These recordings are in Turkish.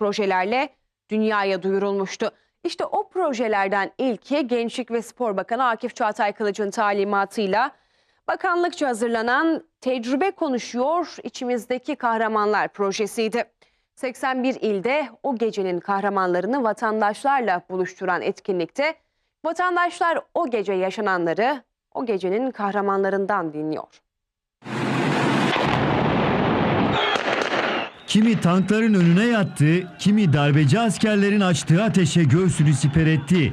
projelerle dünyaya duyurulmuştu. İşte o projelerden ilki Gençlik ve Spor Bakanı Akif Çağatay Kılıç'ın talimatıyla bakanlıkça hazırlanan Tecrübe Konuşuyor İçimizdeki Kahramanlar projesiydi. 81 ilde o gecenin kahramanlarını vatandaşlarla buluşturan etkinlikte vatandaşlar o gece yaşananları o gecenin kahramanlarından dinliyor. Kimi tankların önüne yattı, kimi darbeci askerlerin açtığı ateşe göğsünü siper etti.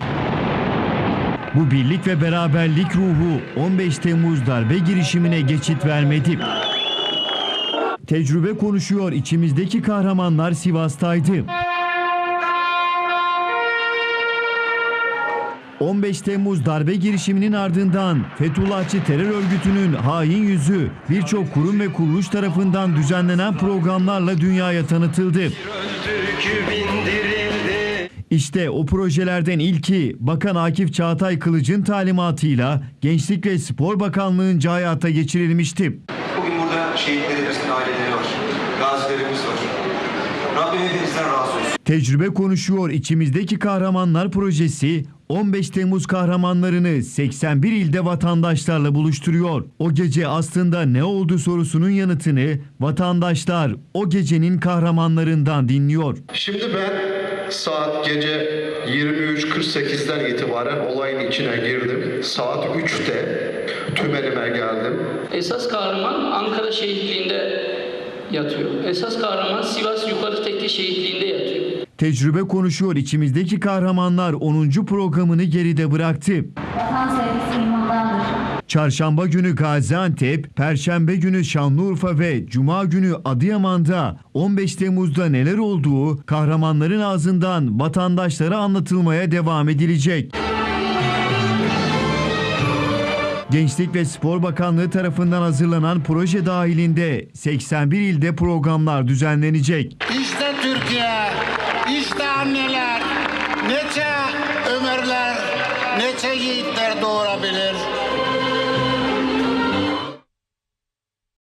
Bu birlik ve beraberlik ruhu 15 Temmuz darbe girişimine geçit vermedi. Tecrübe konuşuyor içimizdeki kahramanlar Sivas'taydı. 15 Temmuz darbe girişiminin ardından Fethullahçı terör örgütünün hain yüzü birçok kurum ve kuruluş tarafından düzenlenen programlarla dünyaya tanıtıldı. İşte o projelerden ilki Bakan Akif Çağatay Kılıç'ın talimatıyla Gençlik ve Spor Bakanlığı'nca hayata geçirilmişti. Bugün burada şehitlerimizin aileleri var, gazilerimiz var. Rabbim hepinizden razı olsun. Tecrübe konuşuyor içimizdeki kahramanlar projesi 15 Temmuz kahramanlarını 81 ilde vatandaşlarla buluşturuyor. O gece aslında ne oldu sorusunun yanıtını vatandaşlar o gecenin kahramanlarından dinliyor. Şimdi ben saat gece 23.48'den itibaren olayın içine girdim. Saat 3'te tümelime geldim. Esas kahraman Ankara şehitliğinde yatıyor. Esas kahraman Sivas Yukarı Tekke şehitliğinde yatıyor. Tecrübe konuşuyor içimizdeki kahramanlar 10. programını geride bıraktı. Vatan sevgisi imandandır. Çarşamba günü Gaziantep, Perşembe günü Şanlıurfa ve Cuma günü Adıyaman'da 15 Temmuz'da neler olduğu kahramanların ağzından vatandaşlara anlatılmaya devam edilecek. Gençlik ve Spor Bakanlığı tarafından hazırlanan proje dahilinde 81 ilde programlar düzenlenecek. İşte Türkiye, işte anneler, neçe Ömerler, neçe yiğitler doğurabilir.